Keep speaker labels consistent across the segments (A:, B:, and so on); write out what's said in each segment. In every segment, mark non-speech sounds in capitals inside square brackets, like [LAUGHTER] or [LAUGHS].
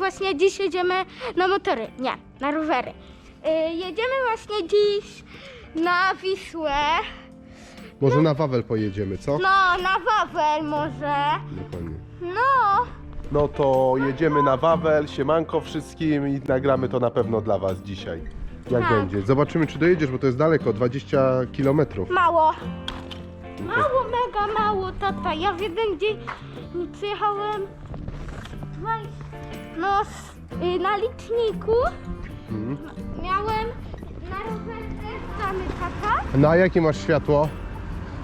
A: właśnie dziś jedziemy na motory. Nie, na rowery. Y, jedziemy właśnie dziś na Wisłę.
B: Może na Wawel pojedziemy, co?
A: No, na Wawel może.
B: Dokładnie.
A: No.
B: No to jedziemy na Wawel, siemanko wszystkim i nagramy to na pewno dla Was dzisiaj. Jak
A: Tak.
B: będzie? Zobaczymy czy dojedziesz, bo to jest daleko, 20 km.
A: Mało. Mało, mega mało, tata. Ja w jeden dzień przyjechałem dwadzieścia- no, s- y, na liczniku.
B: Mhm.
A: Miałem na rowerze strony tata.
B: No a jakie masz światło?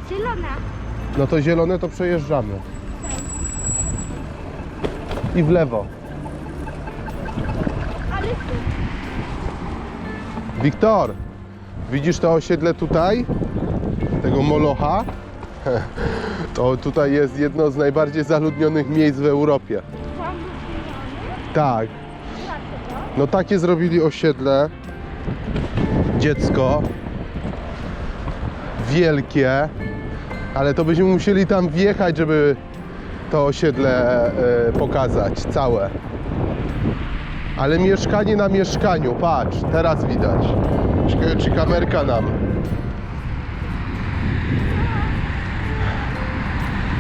A: Zielona.
B: No to zielone to przejeżdżamy. I w lewo.
A: Ale tu
B: Wiktor, widzisz to osiedle tutaj? Tego Molocha? [LAUGHS] To tutaj jest jedno z najbardziej zaludnionych miejsc w Europie. Tak. No takie zrobili osiedle. Dziecko. Wielkie. Ale to byśmy musieli tam wjechać, żeby to osiedle e, pokazać całe. Ale mieszkanie na mieszkaniu, patrz, teraz widać. Ciekawe, czy kamerka nam.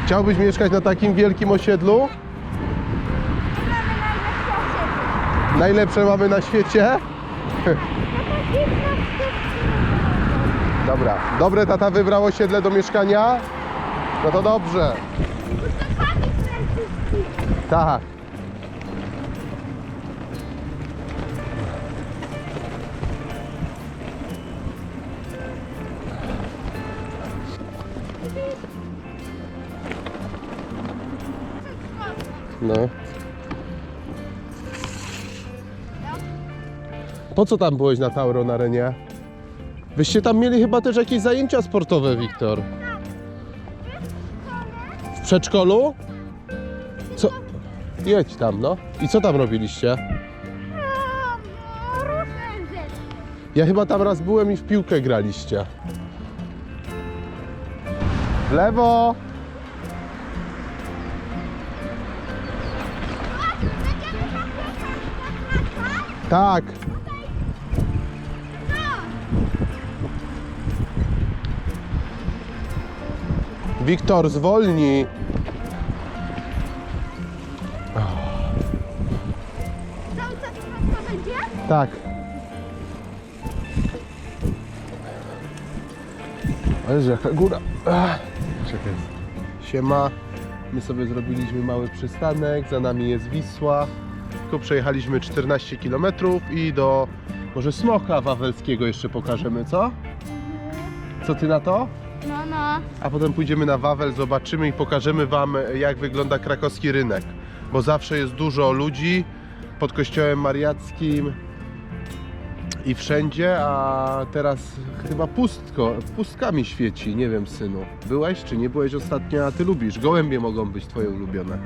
B: Chciałbyś mieszkać na takim wielkim osiedlu?
A: Mamy najlepsze osiedle.
B: Najlepsze mamy na świecie? Dobra, dobre tata wybrał osiedle do mieszkania? No to dobrze. Tak. No. Po co tam byłeś na Tauro na Renie? Wyście tam mieli chyba też jakieś zajęcia sportowe, Wiktor. W przedszkolu? Co? Jedź tam, no. I co tam robiliście? Ja chyba tam raz byłem i w piłkę graliście. W lewo! Tak. Wiktor, zwolnij.
A: Będzie?
B: Tak. Ale jaka góra. Czekaj. Siema. My sobie zrobiliśmy mały przystanek, za nami jest Wisła. Tylko przejechaliśmy 14 km i do może Smoka Wawelskiego jeszcze pokażemy, co? Co ty na to?
A: No, no.
B: A potem pójdziemy na Wawel, zobaczymy i pokażemy Wam, jak wygląda krakowski rynek. Bo zawsze jest dużo ludzi pod kościołem mariackim i wszędzie, a teraz chyba pustko, pustkami świeci. Nie wiem, synu. Byłeś czy nie byłeś ostatnio, a ty lubisz. Gołębie mogą być twoje ulubione.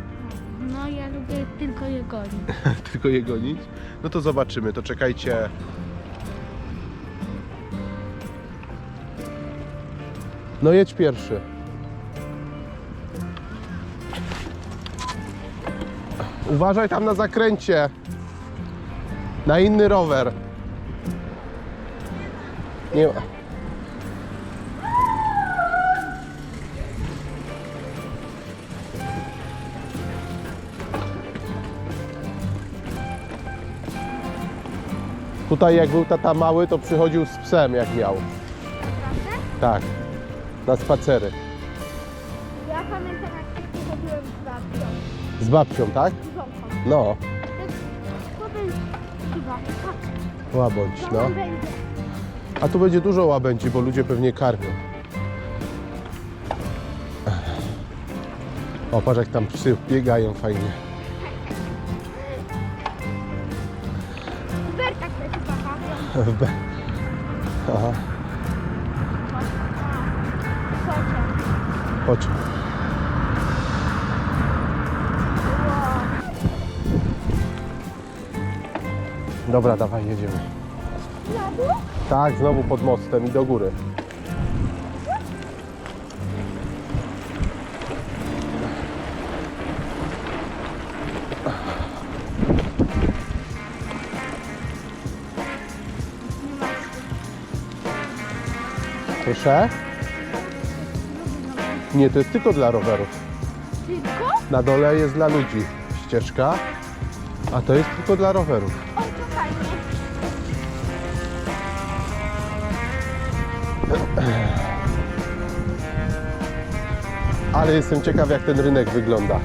A: No, ja lubię tylko je gonić. [LAUGHS]
B: Tylko je gonić? No to zobaczymy, to czekajcie. No jedź pierwszy. Uważaj tam na zakręcie. Na inny rower. Nie ma. Tutaj jak był tata mały, to przychodził z psem jak miał. Tak. Na spacery.
A: Ja pamiętam, jak przychodziłem z babcią.
B: Z babcią, tak?
A: Z żonką.
B: No.
A: To był chyba, tak.
B: Łabądź,
A: To
B: no. A tu będzie dużo łabędzi, bo ludzie pewnie karmią. O, patrz jak tam psy biegają fajnie.
A: W berkach też chyba bawią. [LAUGHS]
B: Aha, Chodź. Dobra, dawaj, jedziemy.
A: Znowu?
B: Tak, znowu pod mostem i do góry. Proszę. Nie, to jest tylko dla rowerów.
A: Tylko?
B: Na dole jest dla ludzi ścieżka, a to jest tylko dla rowerów.
A: O, to fajnie.
B: Ale jestem ciekaw, jak ten rynek wygląda.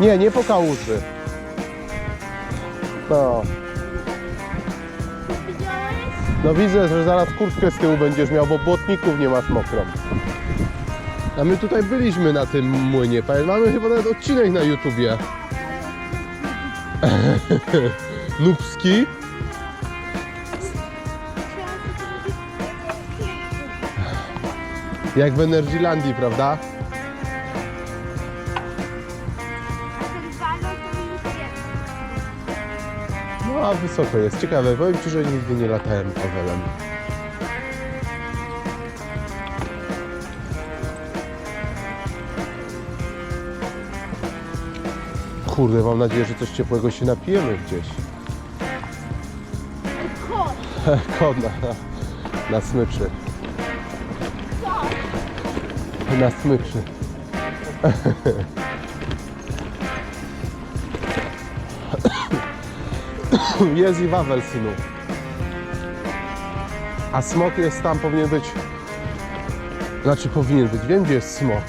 B: Nie, nie po kałuży. No? No widzę, że zaraz kurtkę z tyłu będziesz miał, bo błotników nie masz mokrą. A my tutaj byliśmy na tym młynie, mamy chyba nawet odcinek na YouTubie. [LAUGHS] Nubski. Jak w Energylandii, prawda? Wysoko jest. Ciekawe, powiem Ci, że nigdy nie latałem Pawelem. Kurde, mam nadzieję, że coś ciepłego się napijemy gdzieś. [LAUGHS] Kot na, na smyczy. Na smyczy. [LAUGHS] [LAUGHS] Jest i Wawel, synu. A smok jest tam, powinien być... Znaczy powinien być, wiem gdzie jest smok.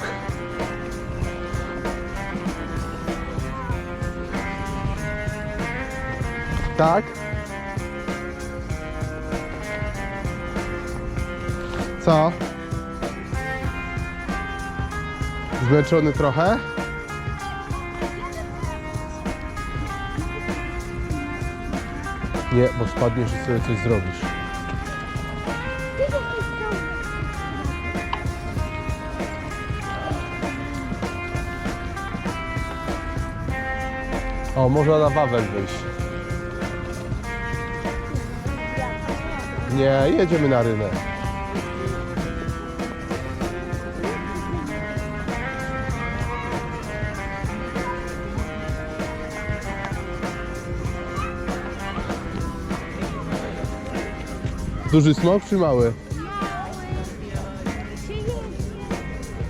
B: Tak? Co? Zmęczony trochę? Nie, bo spadniesz i sobie coś zrobisz. O, można na Wawel wyjść. Nie, jedziemy na rynek. Duży smok czy mały?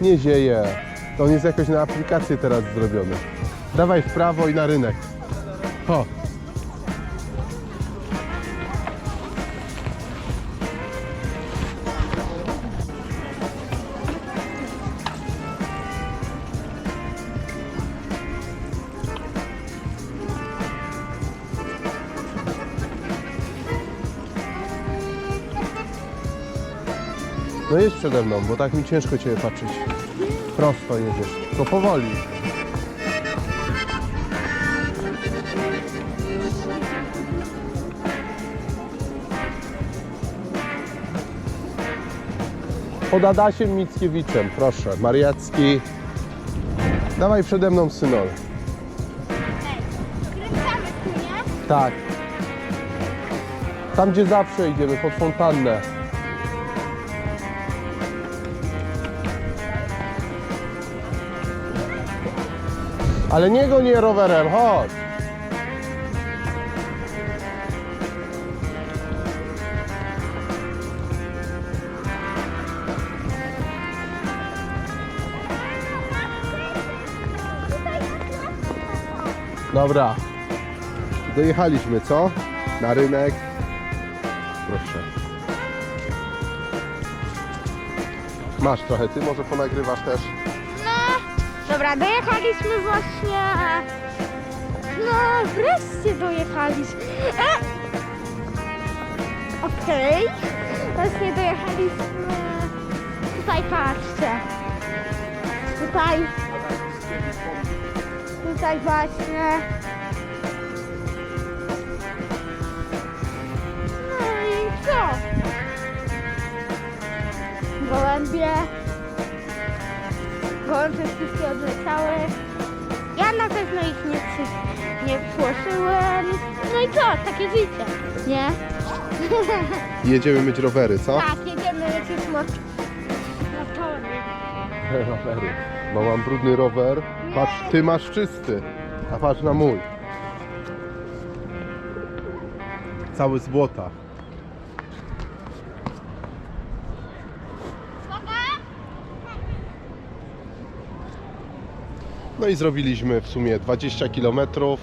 B: Nie zieje. To on jest jakoś na aplikację teraz zrobiony. Dawaj w prawo i na rynek. O. No jedź przede mną, bo tak mi ciężko Ciebie patrzeć. Prosto jedziesz, tylko powoli. Pod Adasiem Mickiewiczem, proszę. Mariacki. Dawaj przede mną synol. Tak. Tam gdzie zawsze idziemy, pod fontannę. Ale nie go nie rowerem, chodź. Dobra. Dojechaliśmy, co? Na rynek. Proszę. Masz trochę, ty może ponagrywasz też.
A: Dobra, dojechaliśmy właśnie. No, wreszcie dojechaliśmy. E! Okej, właśnie dojechaliśmy. Tutaj patrzcie. Tutaj. Tutaj właśnie. No i co? Gołębie. Gołębie wszystkie odleciały. Ja na pewno ich nie, przy- nie płoszyłem. No i co? Takie życie, nie? [LAUGHS]
B: Jedziemy myć rowery, co?
A: tak, jedziemy jakieś mot... motory. [LAUGHS]
B: Rowery. Bo mam brudny rower. Patrz, ty masz czysty. A patrz na mój. cały z błota. No i zrobiliśmy w sumie 20 km. O,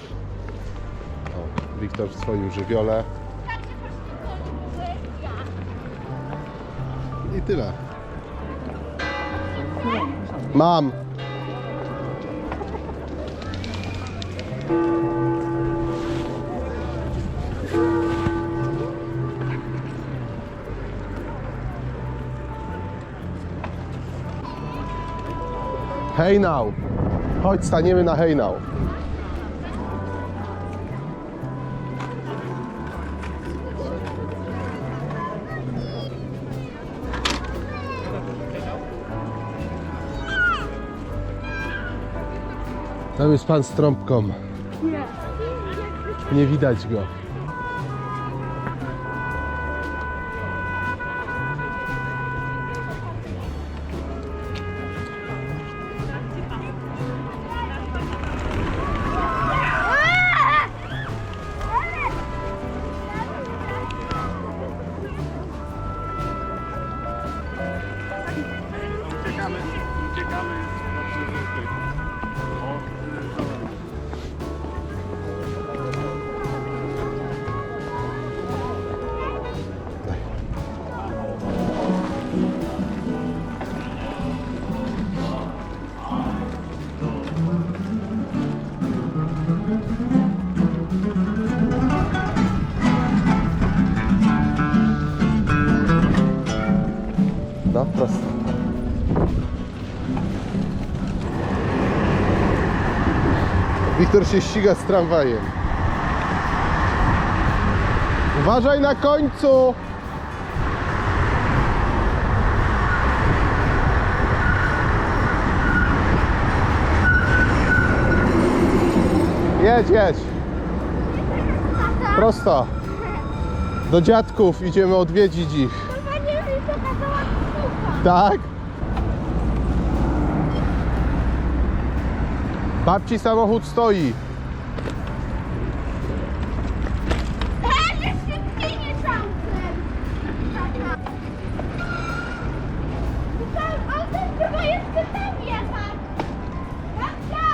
B: Wiktor w swoim żywiole. I tyle. Mam. Hej now. Chodź, staniemy na hej now. Tam jest pan z trąbką.
A: Nie
B: widać go. Wiktor się ściga z tramwajem. Uważaj na końcu! Jedź, jedź. Prosto. Do dziadków idziemy odwiedzić ich. Tak? Babci samochód stoi.
A: Ale świetnie szansen. Tam, ale ten chyba jeszcze tam jechać. Babcia!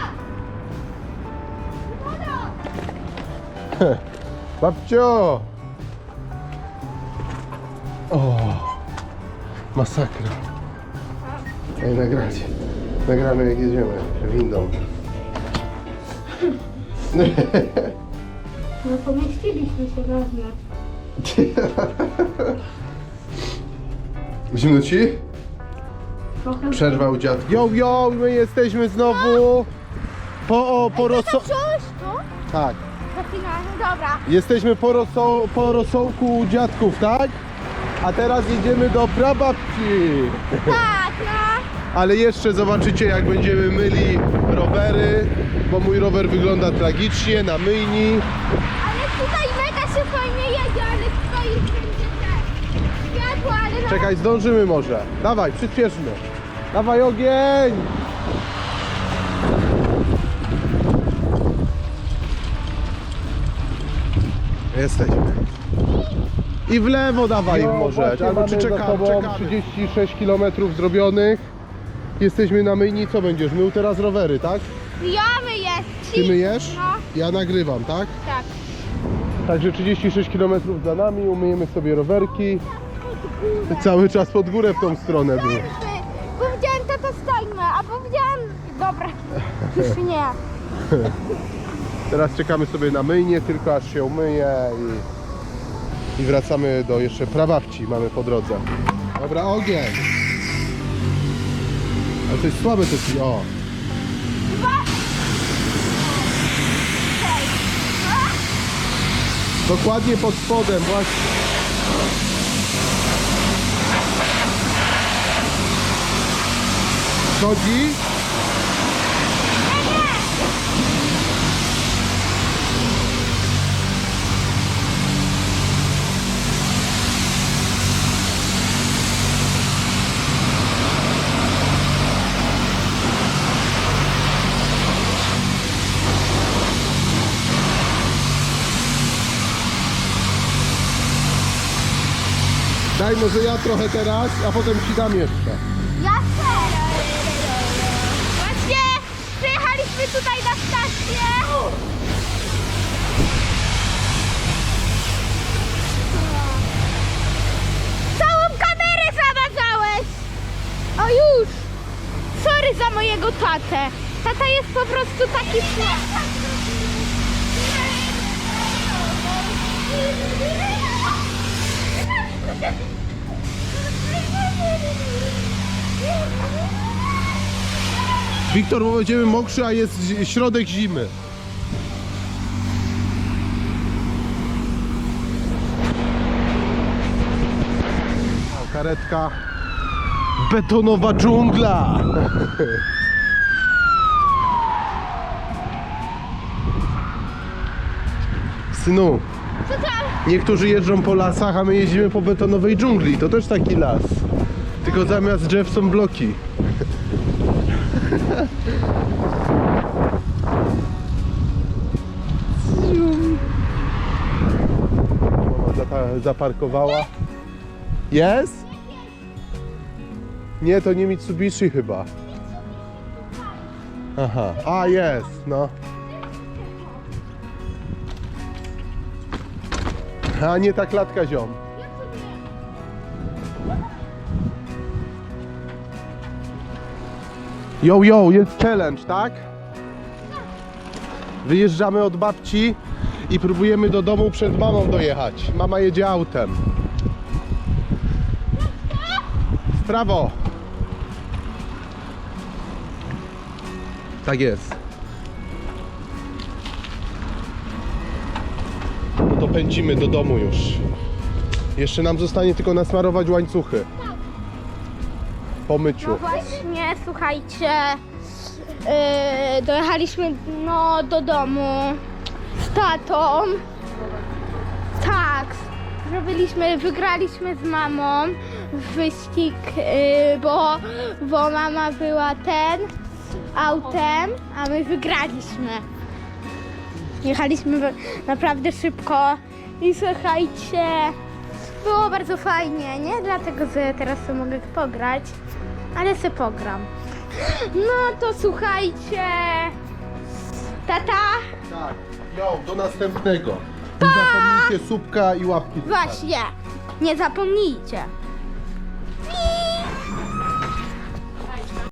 A: Wodo!
B: Babcio! O, masakra. Ej, nagrać. Nagramy jak jedziemy windą.
A: No pomieściliśmy się razem.
B: Zimno ci?
A: Trochę
B: Przerwał dziad. Jo, jo, my jesteśmy znowu po, o, po roso...
A: To?
B: Tak.
A: Zaczynamy, dobra.
B: Jesteśmy po, roso... po rosołku u dziadków, tak? A teraz jedziemy do prababci.
A: Tak.
B: Ale jeszcze zobaczycie jak będziemy myli rowery, bo mój rower wygląda tragicznie na myjni.
A: Ale tutaj mega się fajnie jedzie, ale stoi wszędzie te światło, ale no...
B: Czekaj, zdążymy może. Dawaj, przyspieszmy. Dawaj ogień! Jesteśmy. I w lewo dawaj
C: No,
B: może, albo czy czekamy, czekamy. 36 km zrobionych. Jesteśmy na myjni, co będziesz? Mył teraz rowery, tak?
A: Zjamy jest.
B: Ty myjesz?
A: No,
B: Ja nagrywam, tak?
A: tak.
B: Także 36 km za nami, umyjemy sobie rowerki. Cały czas pod górę w tą stronę był.
A: Powiedziałem, to to stoimy, a powiedziałem... Dobra, [LAUGHS] już nie.
B: Teraz czekamy sobie na myjnie, tylko aż się umyje i, i wracamy do jeszcze prababci mamy po drodze. Dobra, ogień! Ale to jest słabe to ci, o. Dokładnie pod spodem właśnie. Chodzi? Daj może ja trochę teraz, a potem ci dam jeszcze.
A: Ja też. Właśnie przyjechaliśmy tutaj na stację. Całą kamerę zamazałeś. O już. Sorry za mojego tatę. Tata jest po prostu taki słaby.
B: Wiktor, bo będziemy mokrzy, a jest środek zimy. Karetka. Betonowa dżungla. [LAUGHS] Synu,
A: Co?
B: Niektórzy jeżdżą po lasach, a my jeździmy po betonowej dżungli. To też taki las. Tylko zamiast drzew są bloki. Mama zapa- zaparkowała. Jest? Nie, to nie Mitsubishi chyba. Aha, a jest, no. A nie ta klatka ziom. Yo, yo, jest challenge, tak? Wyjeżdżamy od babci i próbujemy do domu przed mamą dojechać. Mama jedzie autem. W prawo. Tak jest. To pędzimy do domu już. Jeszcze nam zostanie tylko nasmarować łańcuchy. Po myciu.
A: No właśnie, słuchajcie, yy, dojechaliśmy no, do domu z tatą. Tak, zrobiliśmy, wygraliśmy z mamą wyścig, yy, bo, bo mama była ten autem, a my wygraliśmy. Jechaliśmy naprawdę szybko i słuchajcie, było bardzo fajnie, nie? Dlatego, że teraz sobie mogę pograć, ale se pogram. No to słuchajcie, tata,
B: Tak. Yo, do następnego. Nie zapomnijcie słupka i łapki.
A: właśnie, nie zapomnijcie.